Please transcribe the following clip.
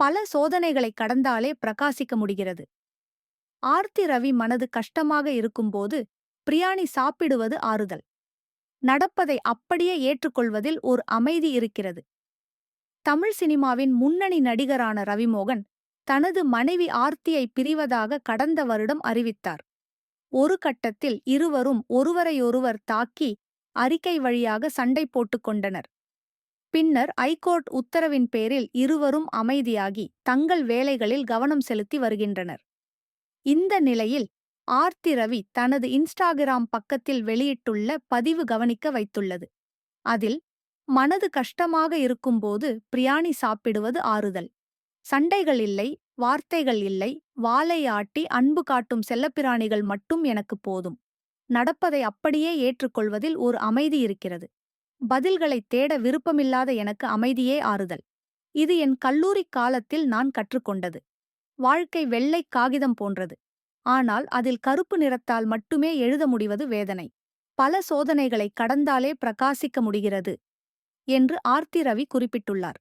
பல சோதனைகளை கடந்தாலே பிரகாசிக்க முடிகிறது. ஆர்த்தி ரவி மனது கஷ்டமாக இருக்கும்போது பிரியாணி சாப்பிடுவது ஆறுதல். நடப்பதை அப்படியே ஏற்றுக்கொள்வதில் ஒரு அமைதி இருக்கிறது. தமிழ் சினிமாவின் முன்னணி நடிகரான ரவிமோகன் தனது மனைவி ஆர்த்தியை பிரிவதாக கடந்த வருடம் அறிவித்தார். ஒரு கட்டத்தில் இருவரும் ஒருவரையொருவர் தாக்கி அறிக்கை வழியாக சண்டை போட்டுக் கொண்டனர். பின்னர் ஐகோர்ட் உத்தரவின் பேரில் இருவரும் அமைதியாகி தங்கள் வேலைகளில் கவனம் செலுத்தி வருகின்றனர். இந்த நிலையில் ஆர்த்தி ரவி தனது இன்ஸ்டாகிராம் பக்கத்தில் வெளியிட்டுள்ள பதிவு கவனிக்க வைத்துள்ளது. அதில் மனது கஷ்டமாக இருக்கும்போது பிரியாணி சாப்பிடுவது ஆறுதல். சண்டைகள் இல்லை வார்த்தைகள் இல்லை வாளை ஆட்டி அன்பு காட்டும் செல்லப்பிராணிகள் மட்டும் எனக்கு போதும். நடப்பதை அப்படியே ஏற்றுக்கொள்வதில் ஒரு அமைதி இருக்கிறது. பதில்களைத் தேட விருப்பமில்லாத எனக்கு அமைதியே ஆறுதல். இது என் கல்லூரிக் காலத்தில் நான் கற்றுக்கொண்டது. வாழ்க்கை வெள்ளை காகிதம் போன்றது. ஆனால் அதில் கருப்பு நிறத்தால் மட்டுமே எழுத முடிவது வேதனை. பல சோதனைகளை கடந்தாலே பிரகாசிக்க முடிகிறது. என்று ஆர்த்தி ரவி குறிப்பிட்டுள்ளார்.